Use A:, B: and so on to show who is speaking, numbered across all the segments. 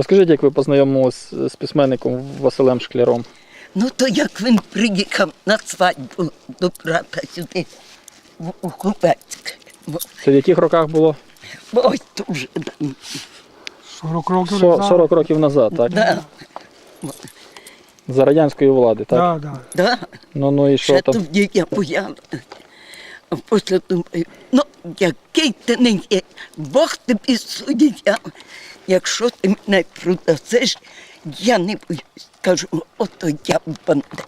A: Розкажіть, як ви познайомилися з письменником Василем Шкляром?
B: Ну то як він приїхав на свадьбу до брата сюди в у Купецьк.
A: Це в яких роках було?
B: Ой, дуже давно.
C: 40 років
A: Со-
C: назад.
A: 40 років назад, так?
B: Да,
A: За радянської влади, так?
C: Да, да.
B: да.
A: Ну ну і що
B: Ще
A: там?
B: тоді я бояла. А після думаю, ну який ти не є, Бог тобі суддя. Якщо ти мене продасиш, я не боюсь. Кажу, ото я бандера.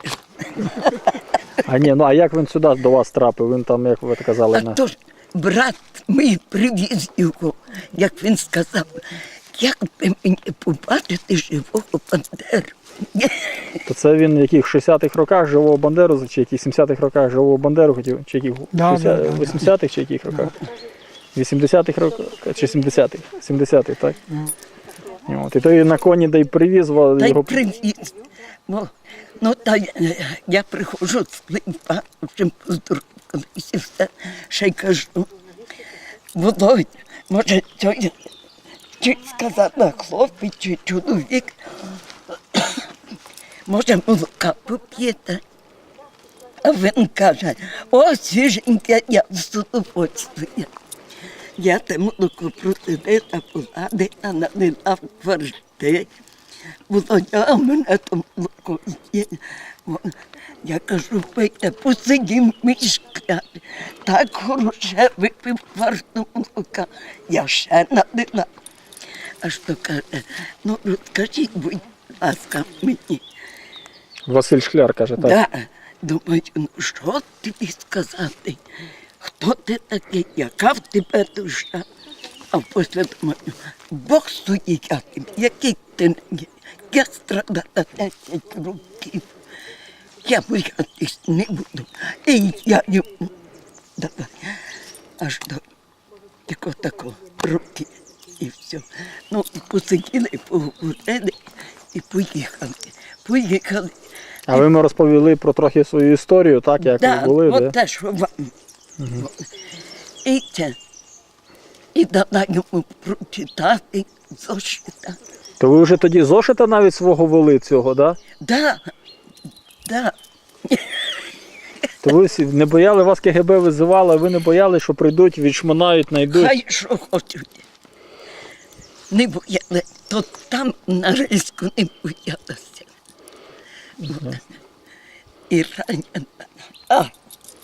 A: А ні, ну а як він сюди до вас трапив? Він там, як ви казали,
B: А
A: на
B: то ж брат мій привіз його, як він сказав, як би мені побачити живого бандеру.
A: то це він в яких 60-х роках живого Бандеру, чи яких 70-х роках живого Бандеру хотів, чи яких
C: Да,
A: 60
C: да, да.
A: 80-х, чи яких роках? 80-х роках, чи 70-х? 70-х, так? І От, і той на коні да й привіз
B: Та
A: його.
B: привіз. Ну, ну та я приходжу з і все, ще й кажу, Володь, може, той, чи сказала хлопець, чи чоловік, може, молока поп'єте? А він каже, о, свіженьке, я з удовольствием. Я те молоко протидила, поладила, налила в квартирі. Володя, мене там молоко є. Я кажу, пийте, посидім мішка. Так хороше випив кварту молока. Я ще налила. А що каже, ну розкажіть, будь ласка, мені.
A: Василь Шкляр каже, так.
B: Да. Думаю, ну що тобі сказати? Хто ти такий, яка в тебе душа? А після думаю, Бог судить, я тобі, який ти не є. Я страдала 10 років. Я боятись не буду. І я йому давай. Аж до такого такого роки і все. Ну, посиділи, поговорили і поїхали. Поїхали.
A: А ви ми розповіли про трохи свою історію, так, як
B: Да,
A: ви були,
B: от
A: де?
B: те, що вам. І. І дала йому прочитати зошита.
A: То ви вже тоді зошита навіть свого вели цього, да?
B: Да, да.
A: То ви не бояли, вас КГБ визивало, а ви не бояли, що прийдуть, відшманають, знайдуть.
B: Хай що хочуть. Не бояли, то там на риску не боялася. От. І ранена.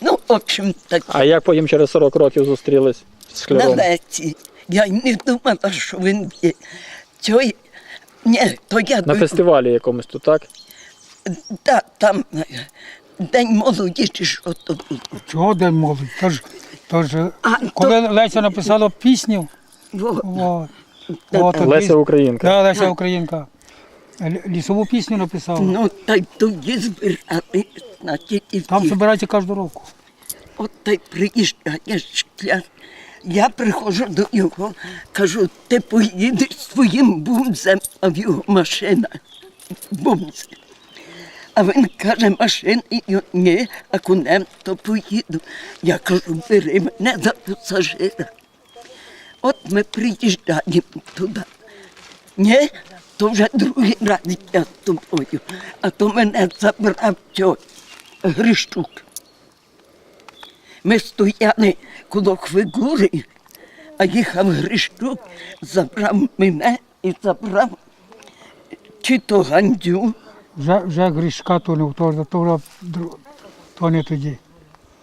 B: А, ну, в общем, так.
A: А як потім через 40 років зустрілись з
B: на
A: Шкляром?
B: леті. Я й не думала, що він є. Цього... Ні, то я
A: На
B: думала,
A: фестивалі якомусь тут, так?
B: да, там е, День молоді чи що то було.
C: Чого день молодь? Тож, тож,
B: А,
C: коли Леся написала пісню,
B: Во,
C: от, от,
A: Леся Українка.
C: Да, Леся Українка. Лісову пісню написала.
B: Ну, та й тоді збирали, значить, і
C: Там
B: всі.
C: збирається кожну року.
B: От та й приїжджає шкляр. Я приходжу до його, кажу, ти поїдеш своїм бумзем, а в його машина бумзе. А він каже, машини ні, а конем то поїду. Я кажу, бери мене за пасажира. От ми приїжджаємо туди. Ні, то вже другий раз я з тобою, а то мене забрав цей Грищук. Ми стояли коло Хвигури, а їхав Грищук, забрав мене і забрав чи то гандю,
C: Вже, вже Гришка то не то, то, то не тоді.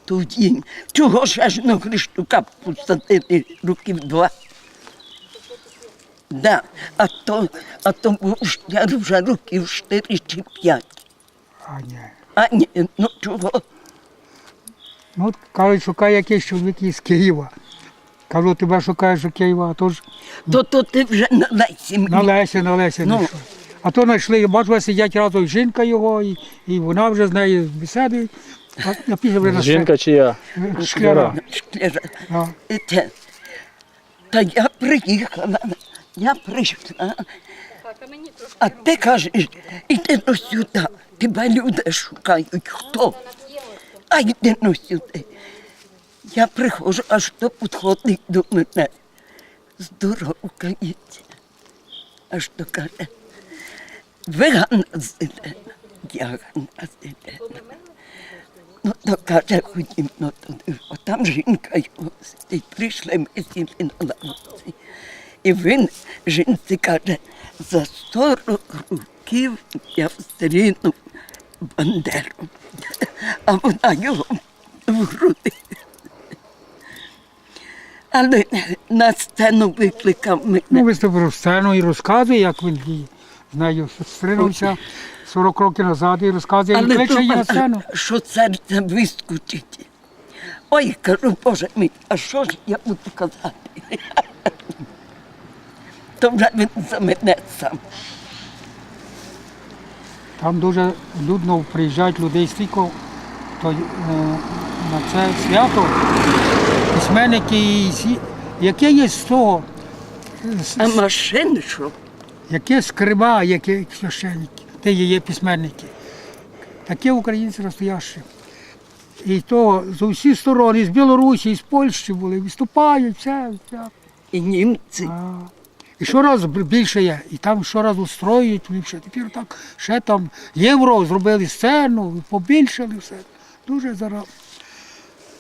B: тоді. Чого ж аж на Грищука посадили років два? Да, а то, а то був штяр вже років чотири чи п'ять.
C: А ні.
B: А ні, ну чого?
C: Ну, от кажуть, шукає якийсь чоловік із Києва. Кажу, тебе шукаєш у Києва, а то ж
B: То, то ти вже на Лесі
C: на. Лесі, на Лесі
B: Ну.
C: знайшов. А то знайшли, бачу, сидять разом жінка його, і, і вона вже з нею бесідує. А я після вже на
A: Жінка чия?
C: шкляра. шкляра.
B: Шкляра.
C: Да.
B: Те. Та я приїхала, я прийшла. А ти кажеш, іди ну сюди, тебе люди шукають. Хто? А йди ну сюди. Я приходжу, аж то підходить до мене. Здорово Здоровкається. аж то каже, ви Ганна Зелена, я Ганна Зелена. Ну, то каже, ходім, ну, туди, о, там жінка його сидить, прийшли ми сіли на лавці. І він жінці каже, за 40 років я встріну Бандеру, а вона його в груди. Але на сцену викликав мене.
C: Ну, виступив сцену і розказує, як він з нею зустрінувся 40 років назад і розказує,
B: Але
C: кличе її на сцену.
B: що серце вискочить. Ой, кажу, Боже мій, а що ж я буду казати? То вже він за сам.
C: Там дуже людно приїжджають людей стільки то, е, на це свято. Письменники, і всі. яке є з того, з-
B: А машин що?
C: яке скриба, яке священники, те є письменники. Таке українці настоящі. І то з усіх сторон, і з Білорусі, і з Польщі були, виступають, все, все.
B: І німці.
C: А, І щораз більше є. І там щораз устроюють ліпше. Тепер так ще там євро зробили сцену, побільшали все. Дуже зараз.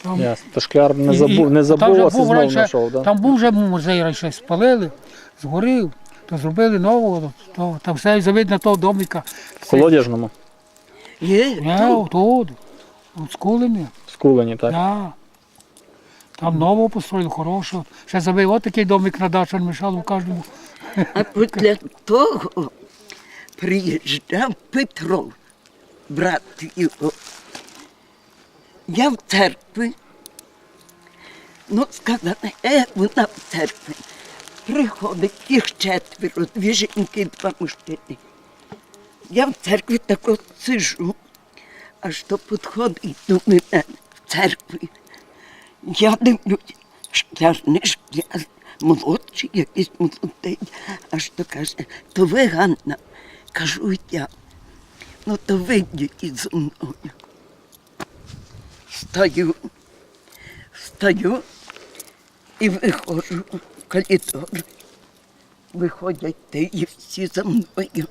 C: Там,
A: Ясно. То шкляр не забув, не
C: там
A: забув
C: був
A: знову
C: раніше-
A: знайшов, да?
C: Там був вже музей раніше спалили, згорів, то зробили нового, то, там все завидно того домика.
A: В колодяжному,
B: Є,
C: Не,
B: тут.
C: тут, от скулені.
A: в Скулені, так.
C: Да. Там нового построїли, хорошого. Ще забив от такий домик на дачу мішав у кожному.
B: А після того приїжджав Петро, брат його. Я в церкві. Ну, сказали, е, вона в церкві. Приходить їх четверо, дві жінки, два мужчини. Я в церкві так от сижу, аж то підходить до мене в церкві. Я дивлюсь, шкляр, не шкляр, молодший, якийсь молодий. Аж то каже, то ви Ганна. Кажу я. Ну то вийдіть зі мною. Встаю, встаю і виходжу в коридор. Виходять ті і всі за мною.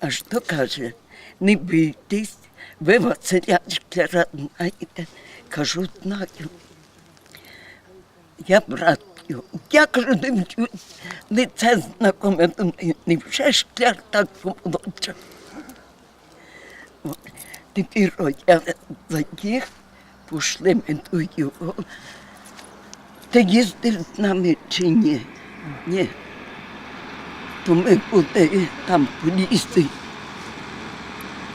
B: Аж то каже, не бійтесь, ви Василя Шкляра. Кажу, знаю. Я брат його. Я кажу, дивлюсь, лице знакоме, думаю, невже шкляр так помолодшав? Тепер я за їх пішли ми до його. Ти їздив з нами чи ні? Ні. То ми були там по лісі.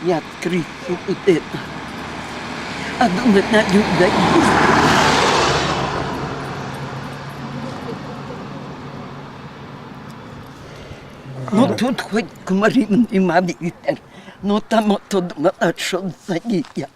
B: Я відкриту людина. А думать людей їздили. Ну тут хоч комарів нема вітер. Ну там ото думала, що заїдя.